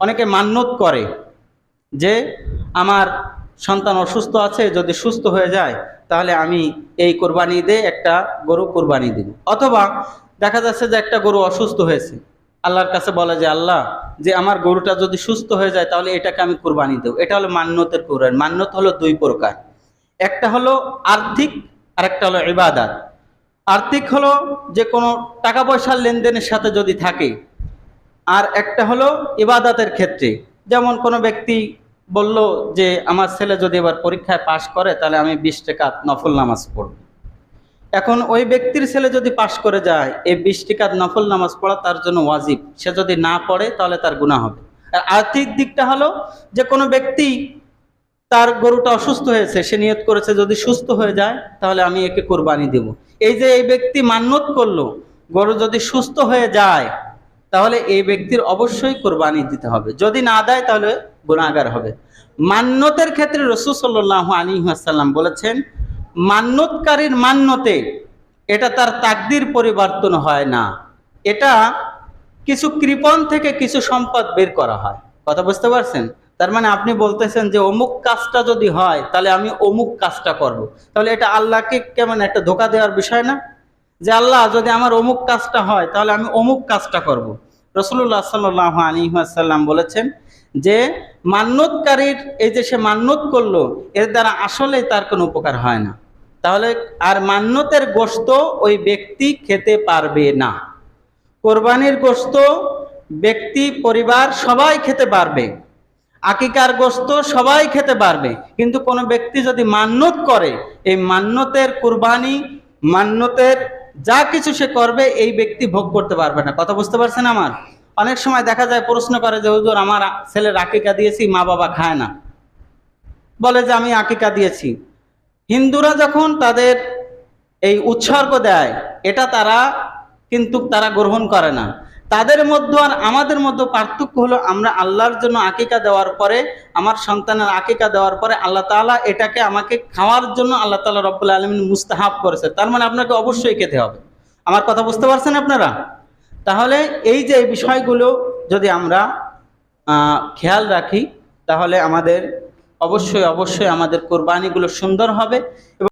অনেকে মান্যত করে যে আমার সন্তান অসুস্থ আছে, যদি সুস্থ হয়ে যায়, তাহলে আমি এই কোরবানি দিয়ে একটা গরু কোরবানি দিব। অথবা দেখা যাচ্ছে যে একটা গরু অসুস্থ হয়েছে। আল্লাহর কাছে বলে যে, আল্লাহ, যে আমার গরুটা যদি সুস্থ হয়ে যায়, তাহলে এটাকে আমি কোরবানি দেবো। এটা হলো মান্যতের কোরবানি। মান্যত হলো দুই প্রকার। একটা হলো আর্থিক আর একটা হলো ইবাদাত। আর্থিক হলো যে কোনো টাকা পয়সার লেনদেনের সাথে যদি থাকে আর একটা হলো ইবাদাতের ক্ষেত্রে। যেমন কোনো ব্যক্তি বলল যে, আমার ছেলে যদি এবার পরীক্ষায় পাশ করে, তাহলে আমি বিশ টাকা নফল নামাজ পড়ব। এখন ওই ব্যক্তির ছেলে যদি পাশ করে যায়, এই বিশ টাকার নফল নামাজ পড়া তার জন্য ওয়াজিব। সে যদি না পড়ে, তাহলে তার গুণা হবে। আর আর্থিক দিকটা হলো যে, কোনো ব্যক্তি তার গরুটা অসুস্থ হয়েছে, সে নিয়ত করেছে, যদি সুস্থ হয়ে যায়, তাহলে আমি একে কোরবানি দেব। এই যে, এই ব্যক্তি মান্যত করল, গরু যদি সুস্থ হয়ে যায় তাহলে এই ব্যক্তির অবশ্যই কোরবানি দিতে হবে। যদি না দেয়, তাহলে গুণাগার হবে। মান্যতের ক্ষেত্রে রসুল সাল্লাহ আলী আসাল্লাম বলেছেন, মান্যতকারীর মান্যতে এটা তার তাকদির পরিবর্তন হয় না। এটা কিছু কৃপণ থেকে কিছু সম্পদ বের করা হয়। কথা বুঝতে পারছেন? তার মানে আপনি বলতেছেন যে অমুক কাজটা যদি হয়, তাহলে আমি অমুক কাজটা করব। তাহলে এটা আল্লাহকে কেমন একটা ধোকা দেওয়ার বিষয় না? যে আল্লাহ, যদি আমার অমুক কাজটা হয়, তাহলে আমি অমুক কাজটা করব। রসুল্লাহ সাল্লাহ আলী আসাল্লাম বলেছেন যে, মান্যতকারীর, এই যে সে মান্যত করল, এর দ্বারা আসলে তার কোনো উপকার হয় না। তাহলে আর মান্যতের গোস্ত ওই ব্যক্তি খেতে পারবে না। কোরবানির গোস্ত ব্যক্তি, পরিবার, সবাই খেতে পারবে। আকিকার গোস্ত সবাই খেতে পারবে। কিন্তু কোনো ব্যক্তি যদি মান্যত করে, এই মান্যতের কোরবানি, মান্যতের যা কিছু সে করবে, এই ব্যক্তি ভোগ করতে পারবে না। কথা বুঝতে পারছেন আমার? অনেক সময় দেখা যায়, প্রশ্ন করে যে, হুজুর, আমার ছেলের আকিকা দিয়েছি মা বাবা খায় না। বলে যে, আমি আকিকা দিয়েছি। হিন্দুরা যখন তাদের এই উৎসর্গ দেয়, এটা তারা কিন্তু তারা গ্রহণ করে না। তাদের মধ্যে আর আমাদের মধ্যে পার্থক্য হলো আমরা আল্লাহর জন্য আকিকা দেওয়ার পরে, আমার সন্তানের আকিকা দেওয়ার পরে আল্লাহ তাআলা এটাকে আমাকে খাওয়ার জন্য আল্লাহ তাআলা রব্বুল আলমিন মুস্তাহাব করেছে। তার মানে আপনাকে অবশ্যই খেতে হবে। আমার কথা বুঝতে পারছেন আপনারা? তাহলে এই যে বিষয়গুলো যদি আমরা খেয়াল রাখি, তাহলে আমাদের অবশ্যই অবশ্যই আমাদের কোরবানিগুলো সুন্দর হবে এবং